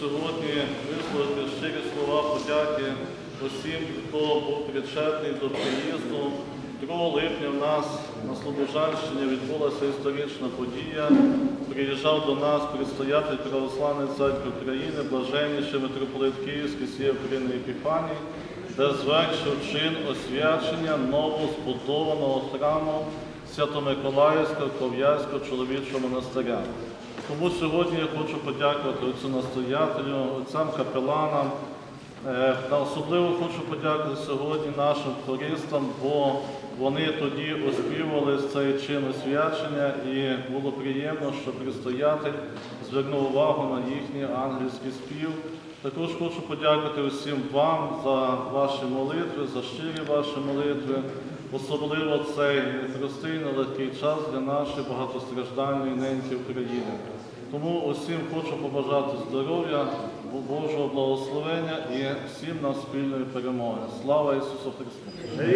сьогодні висловити щирі слова подяки усім, хто був причетний до приїзду. 2 липня в нас на Слобожанщині відбулася історична подія. Приїжджав до нас предстоятель Православної церкви України, блаженніший митрополит Київський Сія України Епіфаній, де звершив чин освячення новозбудованого храму Свято-Миколаївського Ков'язького чоловічого монастиря. Тому сьогодні я хочу подякувати отцю настоятелю, отцям капеланам. Е, Та особливо хочу подякувати сьогодні нашим хористам, бо вони тоді оспівували цей чин освячення і було приємно, що предстоятель звернув увагу на їхній ангельський спів. Також хочу подякувати усім вам за ваші молитви, за щирі ваші молитви, особливо цей непростий, нелегкий час для нашої багатостраждальної неньки України. Тому усім хочу побажати здоров'я, Божого благословення і всім нам спільної перемоги. Слава Ісусу Христу!